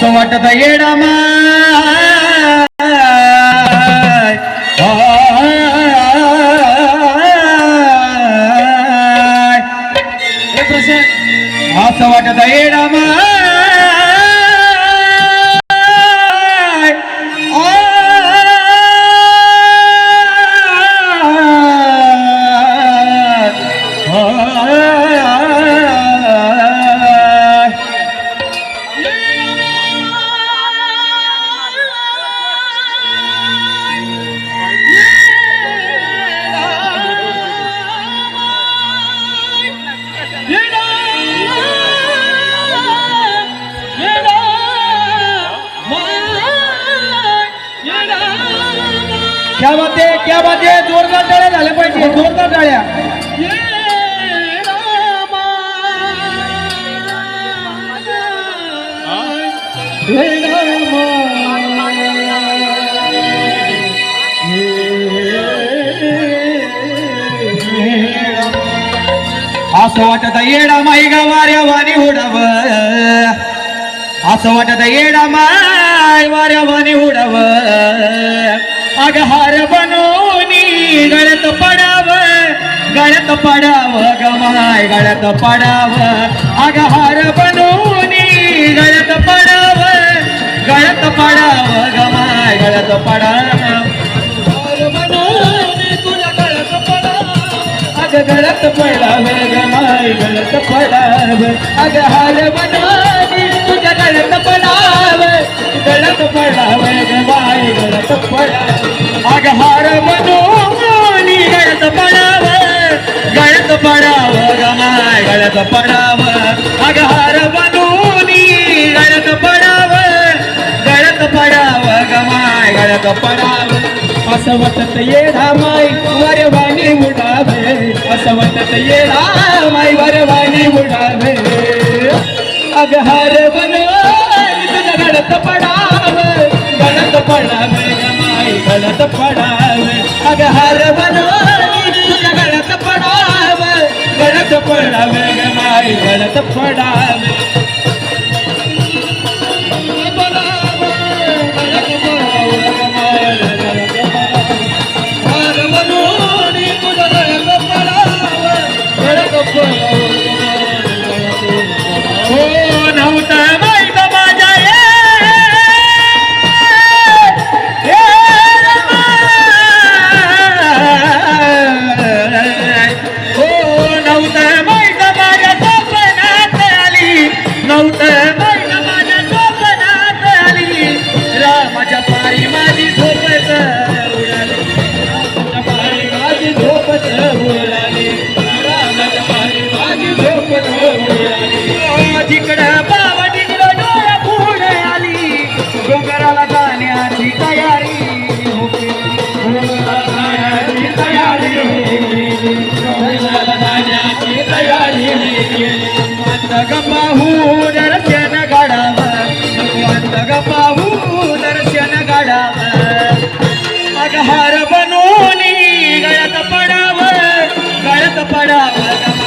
असं वाटत येडा असं क्या बात आहे क्या बात? आहे जोरदार टाळ्या झाल्या पाहिजे जोरदार टाळ्या. असं वाटत येडा माई गावाऱ्या वाणी उडाव असं वाटत येडा माय वाऱ्या वाणी उडाव आधार बनून गळत पडाव गळत पडाव गमाय गळत पडाव. आधार बनून गळत पडाव गळत पडाव गमाय गळत पडाव. हार पडाव अग गळत पडाव ग माय गळत पडाव. अग हार पडाव. अग हार बनवणी गळत पडाव. गळत पडाव गमाय माय गळत पडाव. असं वाटत ये माई वरवाणी उडावे. असं वाटत ये माई वरवाणी उडावे. अग हार बनवाई तुझ्या गळत पडाव. गळत पडावे ग माई गळत पडावे. अग हार बनवाई गळत पडाव. गळत पडावे பலப்படாது माझ्या पारी माझी झोपत उडाली. पारी माझी उडाली. पारी माझी उडाली. जिकडं बाबा तिकडं आली. डोंगराला जाण्याची तयारी होती. तयारी होती. तयारी கலக்கப்படாமல் கலக்கப்படாமல்.